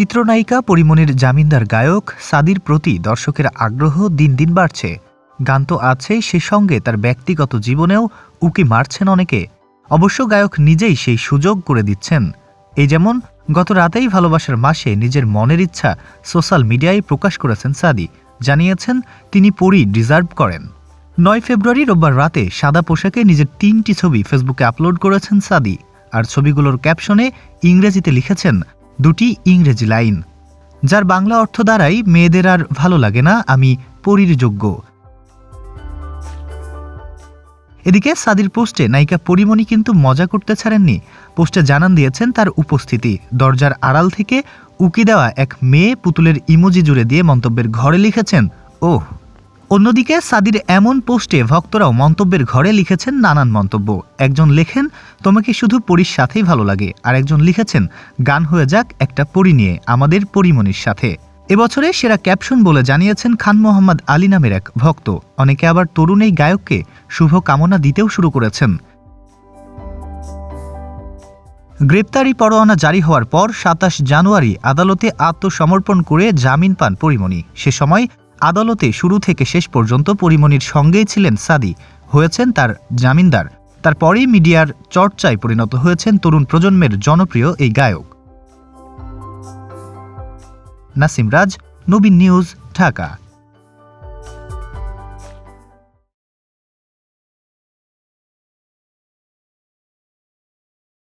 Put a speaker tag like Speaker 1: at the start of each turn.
Speaker 1: চিত্রনায়িকা পরিমণির জামিনদার গায়ক সাদির প্রতি দর্শকের আগ্রহ দিন দিন বাড়ছে। গান তো আছে সে সঙ্গে তার ব্যক্তিগত জীবনেও উকি মারছেন অনেকে। অবশ্য গায়ক নিজেই সেই সুযোগ করে দিচ্ছেন। এই যেমন, গত রাতেই ভালোবাসার মাসে নিজের মনের ইচ্ছা সোশ্যাল মিডিয়ায় প্রকাশ করেছেন সাদি। জানিয়েছেন, তিনি পরই ডিজার্ভ করেন। নয় ফেব্রুয়ারি রোববার রাতে সাদা পোশাকে নিজের তিনটি ছবি ফেসবুকে আপলোড করেছেন সাদি। আর ছবিগুলোর ক্যাপশনে ইংরেজিতে লিখেছেন দুটি ইংরেজি লাইন, যার বাংলা অর্থ দ্বারাই মেয়েদের আর ভালো লাগে না, আমি পরীর যোগ্য। এদিকে সাদির পোস্টে নায়িকা পরিমণি কিন্তু মজা করতে ছাড়েননি। পোস্টে জানান দিয়েছেন তার উপস্থিতি। দরজার আড়াল থেকে উকি দেওয়া এক মেয়ে পুতুলের ইমোজি জুড়ে দিয়ে মন্তব্যের ঘরে লিখেছেন, ওহ। অন্যদিকে সাদির এমন পোস্টে ভক্তরাও মন্তব্যের ঘরে লিখেছেন নানান মন্তব্য। একজন লেখেন, তোমাকে শুধু পরীর সাথেই ভালো লাগে। আর একজন লিখেছেন, গান হয়ে যাক একটা পরি নিয়ে, আমাদের পরিমণির সাথে। এবছরে সেরা ক্যাপশন বলে জানিয়েছেন খান মোহাম্মদ আলী নামের এক ভক্ত। অনেকে আবার তরুণ এই গায়ককে শুভ কামনা দিতেও শুরু করেছেন। গ্রেপ্তারি পরোয়ানা জারি হওয়ার পর সাতাশ জানুয়ারি আদালতে আত্মসমর্পণ করে জামিন পান পরিমণি সে সময় আদালতে শুরু থেকে শেষ পর্যন্ত পরিমণির সঙ্গেই ছিলেন সাদি, হয়েছেন তার জামিনদার। তারপরেই মিডিয়ার চর্চায় পরিণত হয়েছেন তরুণ প্রজন্মের জনপ্রিয় এই গায়ক। নাসিম রাজ, নবীন নিউজ, ঢাকা।